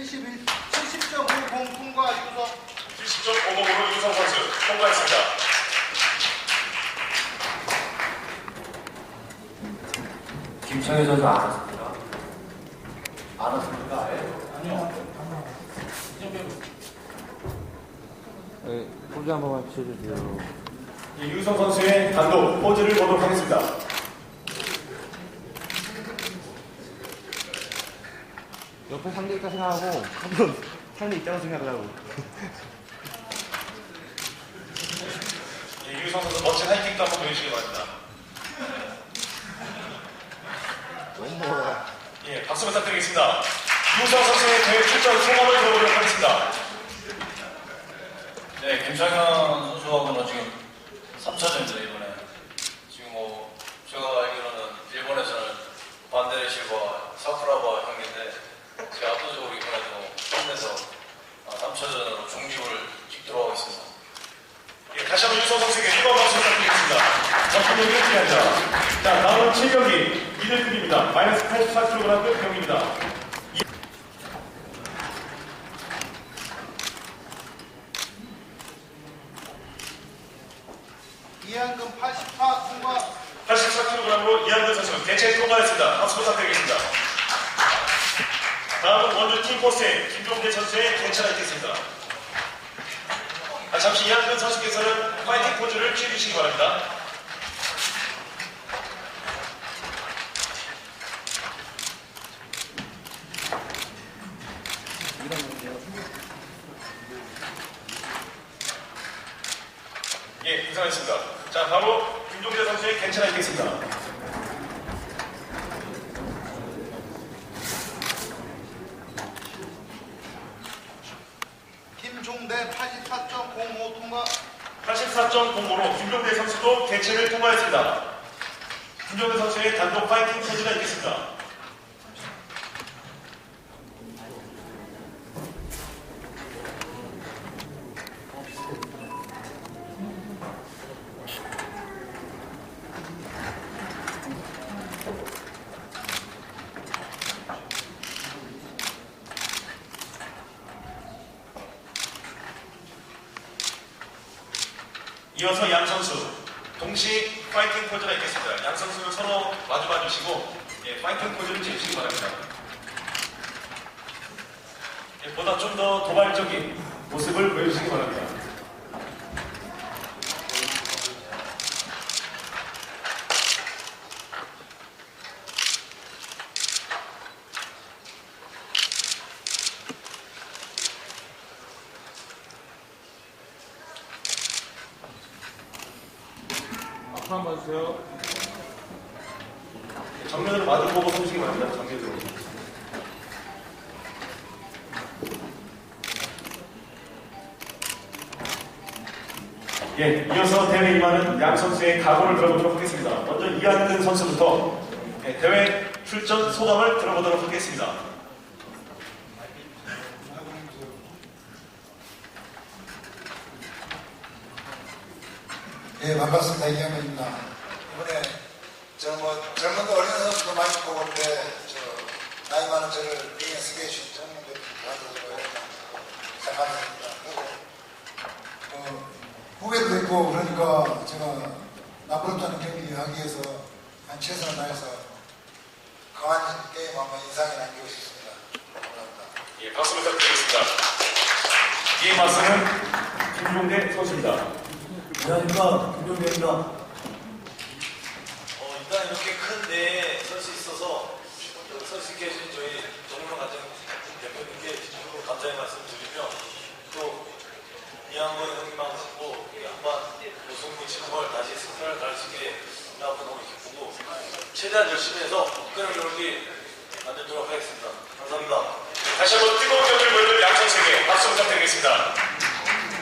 70일 70.50 통과 유서 70.50으로 유성 선수 통과했습니다. 김창희 선수 알았습니까? 알았습니까? 아예? 네, 포즈 한 번만 비춰주세요. 이 유성 선수의 단독 포즈를 보도록 하겠습니다. 옆에 상대 있다 생각하고 한번 상대 있다고 생각하고. 이 유성 선수 멋진 하이킥도 한번 보여주시기 바랍니다. 너무 멀어. 예, 박수 부탁드리겠습니다. 유성 선수의 대회 출전 소감을 들어보도록 하겠습니다. 네, 김창현 선수하고는 지금 3차전입니다, 이번에. 지금 뭐, 제가 알기로는 일본에서는 반데레시와 사쿠라바 형인데, 제가 압도적으로 이번에도 힘내서 3차전으로 종집을 찍도록 하겠습니다. 예, 다시 한번 유성 선수에게 일번 박수 부탁드리겠습니다. 전투력이 필요합니다. 자, 다음은 체격이 미들급입니다. 마이너스 84kg급 병입니다. 이한금 84 통과 84kg으로 이한근 선수 개체 통과했습니다. 박수 부탁드리겠습니다. 다음은 원주 팀포스의 김종대 선수의 개체가 있겠습니다. 아, 잠시 이한근 선수께서는 파이팅 포즈를 취 해주시기 바랍니다. 예, 인사하겠습니다. 자, 바로 김종대 선수의 개체가 있겠습니다. 김종대 84.05 통과 84.05로 김종대 선수도 개체를 통과했습니다. 김종대 선수의 단독 파이팅 포즈가 있겠습니다. 이어서 양 선수 동시 파이팅 포즈가 있겠습니다. 양 선수는 서로 마주 봐 주시고 예, 파이팅 포즈를 취해주시기 바랍니다. 예, 보다 좀 더 도발적인 모습을 보여주시기 바랍니다. 봐주세요. 정면으로 마주 보고 서주시기 바랍니다. 정면으로. 예, 이어서 대회 임하는 양 선수의 각오를 들어보도록 하겠습니다. 먼저 이한근 선수부터 예, 대회 출전 소감을 들어보도록 하겠습니다. 예, 반갑습니다. 이경민입니다. 이번에 저뭐 젊은 어린 선수도 많이 보고 있는데 저 나이 많은 저를 링에 쓰게 해주신 감사드리고 생각합니다. 그리고 어, 후배도 있고 그러니까 제가 않은 경기 하기 위해서 한 최선을 다해서 강한 게임 한번 인상에 남기고 싶습니다. 감사합니다. 예, 박수 부탁드리겠습니다. 이에 맞서는 김종대 선수입니다. 안녕하십니까? 김종대입니다. 어, 일단 이렇게 큰 대회에 설 수 있어서 설 수 있게 해주신 저희 정문호 가정 대표님께 진심으로 감사의 말씀 드리며 또 이한권 형님하고 이 한반 우승부 진걸 다시 승패를 갈수 있게 나고 너무 기쁘고 최대한 열심히 해서 끈을 경기 만들도록 하겠습니다. 감사합니다. 다시 한번 뜨거운 경기를 보여준 양 선수에게 박수 부탁드리겠습니다.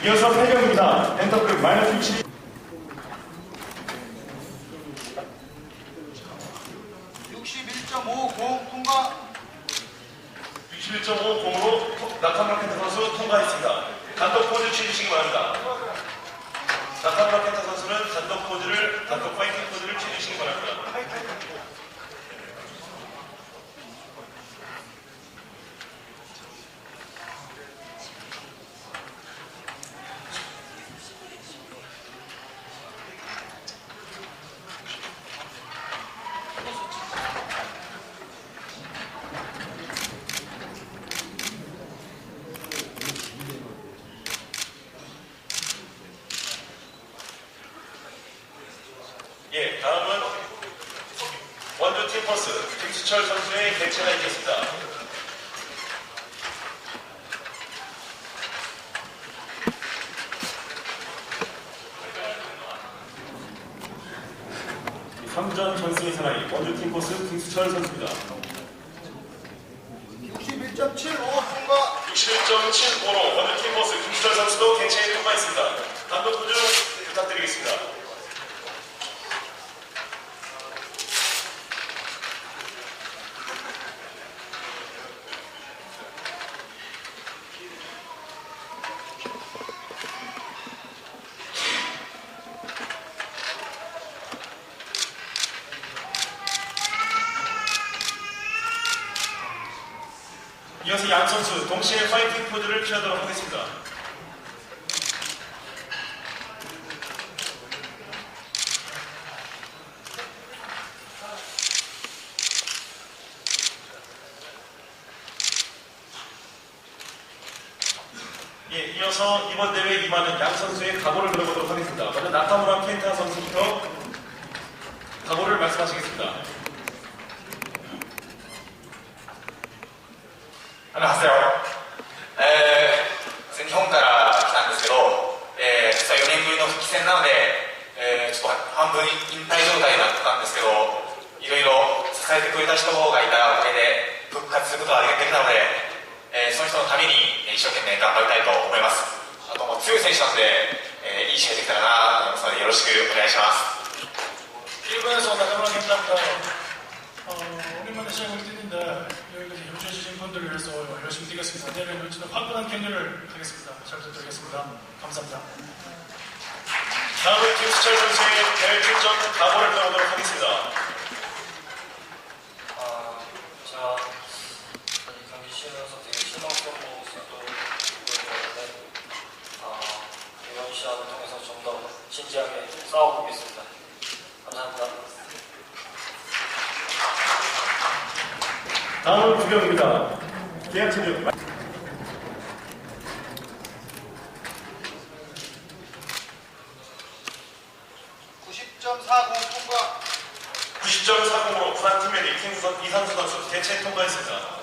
이어서 8경입니다. 엔터급 마이너스 60. 61.50 통과 61.50으로 나카마케타 선수 통과했습니다. 단독 포즈 취해주시기 바랍니다. 나카마케타 선수는 단독 포즈를, 단독 파이팅 포즈를 취해주시기 바랍니다. 선수의 개체가 있겠습니다. 삼전 전승의 사나이 원주 팀 코스 김수철 선수입니다. 61.75 통과 61.75로 원주팀 코스 김수철 선수도 개체에 통과했습니다. 단독 구조 부탁드리겠습니다. 양 선수 동시에 파이팅 포즈를 취하도록 하겠습니다. 예, 이어서 이번 대회에 임하는 양 선수의 각오를 들어보도록 하겠습니다. 먼저 나카무라 켄타 선수부터 각오를 말씀하시겠습니다. あの、はせよ。えー、日本から来たんですけど、えー、実は4年ぶりの復帰戦なので、えー、ちょっと半分引退状態になってたんですけど、いろいろ支えてくれた人がいたおかげで復活することができたので、えー、その人のために一生懸命頑張りたいと思います。あともう強い選手なので、えー、いい試合できたらなと思いますので、よろしくお願いします。 분들을 위해서 열심히 뛰겠습니다. 내일은 열심히 화끈한 경기를 하겠습니다. 잘 부탁드리겠습니다. 감사합니다. 다음은 김수철 선수의 대회 출전 각오를 들어보도록 하겠습니다. 아, 제가 이 경기 치르면서 되게 실망스러운 모습도 보여줬는데 아, 이번 시합을 통해서 좀 더 진지하게 싸워보겠습니다. 감사합니다. 다음은 구경입니다. 계약 90.40 통과 90.40으로 부산팀의 이승수 이상수 선수 개체 통과했습니다.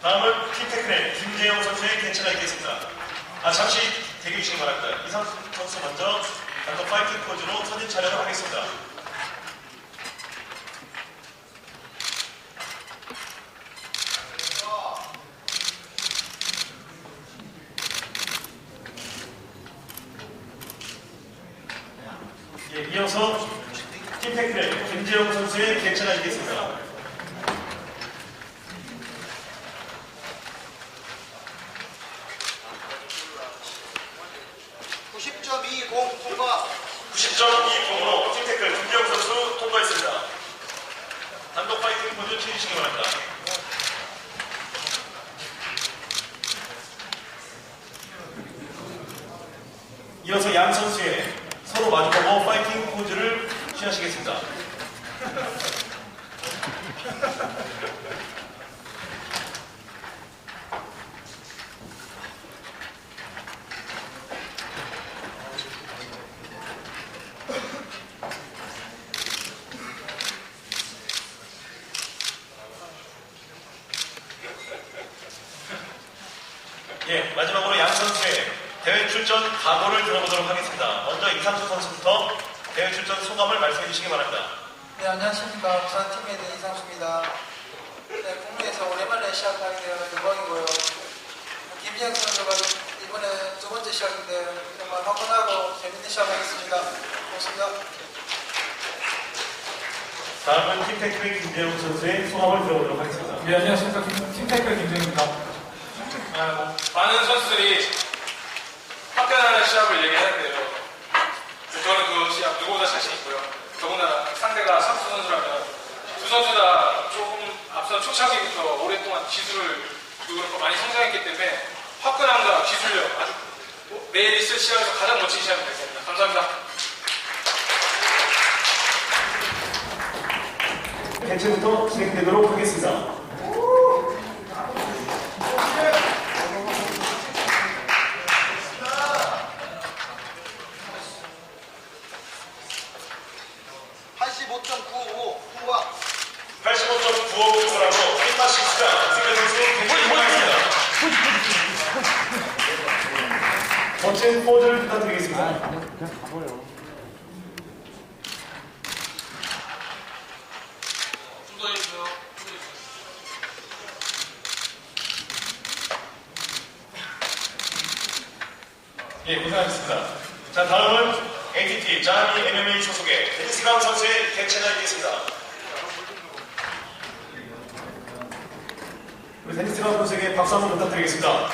다음은 팀테크의 김재영 선수의 개체가 있겠습니다. 아 잠시 대기 주시기 바랍니다. 이상수 선수 먼저 단독 파이팅 포즈로 사진 촬영을 하겠습니다. 예, 이어서 팀테크의 김재영 선수의 개체가 있겠습니다. (90.20) 통과 90.20으로 팀테크 김재영 선수 통과했습니다. 단독 파이팅 포즈 취해주시기 바랍니다. 이어서 양 선수의 서로 마주보고 파이팅 포즈를 취하시겠습니다. 예, 마지막으로 양 선수의 대회 출전 각오를 들어보도록 하겠습니다. 먼저 이상수 선수부터 대회 출전 소감을 말씀해 주시기 바랍니다. 네, 안녕하십니까. 부산팀에 대한 이상수입니다. 네, 국내에서 오랜만에 시합하게 되어 영광이고요. 김지영 선수가 이번에 두 번째 시합인데 정말 화끈하고 재밌는 시합하겠습니다. 고맙습니다. 다음은 팀테크의 김재용 선수의 소감을 들어보도록 하겠습니다. 네, 안녕하십니까. 김, 팀테크 김정입니다. 아, 많은 선수들이 화끈한 시합을 얘기하는데요. 저는 그 시합 누구보다 자신 있고요. 더군다나 상대가 선수 선수라면 두 선수 다 조금 앞선 초창기부터 오랫동안 기술을 그렇고 많이 성장했기 때문에 화끈함과 기술력 아주 뭐 내일 있을 시합에서 가장 멋진 시합이 될 겁니다. 감사합니다. 개체부터 진행되도록 하겠습니다. (85.95) 통과 85.95 포즈를 부탁드리겠습니다. 그냥, 그냥 가버려. 좀더 해주세요. 예, 고생하셨습니다. 자, 다음은 ATT 자미 MMA 소속의 데니스강 선수의 개최자이겠습니다. 우리 데니스강 선수에게 박수 한번 부탁드리겠습니다.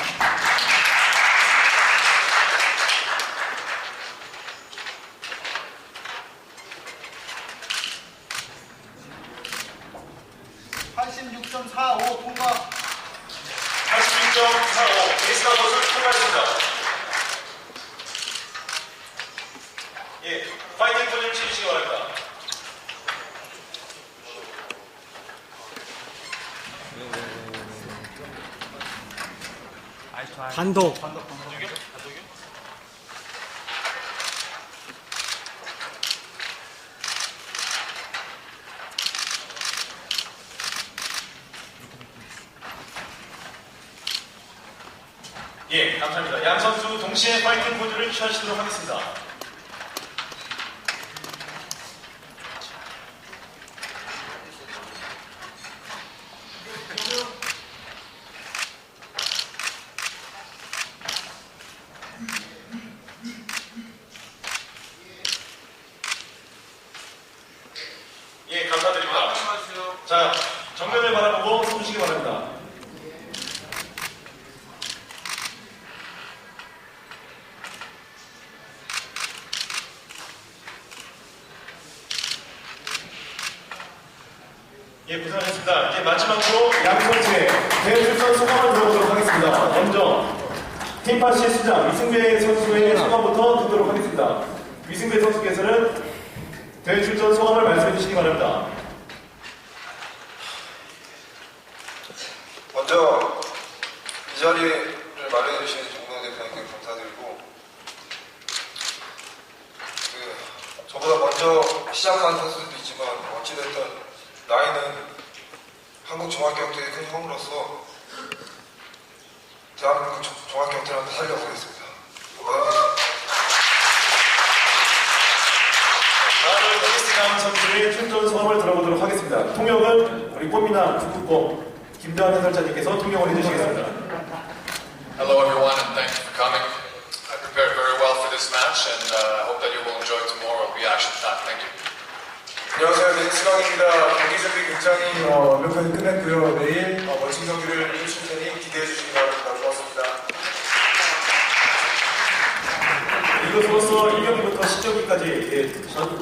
팔십육 점 사오 통과 86.45 데니스강 선수 통과했습니다. 예, 파이팅 포즈를 취해주시기 바랍니다. 단독. 예, 감사합니다. 양 선수 동시에 파이팅 포즈를 취하시도록 하겠습니다. 예, 감사드립니다. 말씀해주세요. 자, 정면을 바라보고 서주시기 바랍니다. 예, 고생하셨습니다. 이제 마지막으로 양 선수의 대출선 소감을 들어보도록 하겠습니다. 먼저 팀파시 수장 위승배 선수의 소감부터 듣도록 하겠습니다. 위승배 선수께서는 대출전 소감을 말씀해 주시기 바랍니다. 먼저 이 자리를 마련해 주신 정동 대표님께 감사드리고 그 저보다 먼저 시작한 선수들도 있지만 어찌됐든 나이는 한국 종합격투의 큰 형으로서 대한민국 종- 종합격투를 한번 살려보겠습니다. 다음은 테니스강 선수의 출전 소감을 들어보도록 하겠습니다. 통역은 우리 꽃미남 북극곰 김대환 해설자님께서 통역을 해주시겠습니다. Hello, everyone, and thank you for coming. I prepared very well for this match, and uh, I hope that you will enjoy tomorrow. It'll be action-packed. Thank you. 안녕하세요. 민수강입니다. 경기 준비 굉장히 어, 완벽하게 끝냈고요. 내일 어, 멋진 경기를 해주실 테니 기대해 주시기 바랍니다. 고맙습니다. 이것으로서 1경기부터 10경기까지 예, 전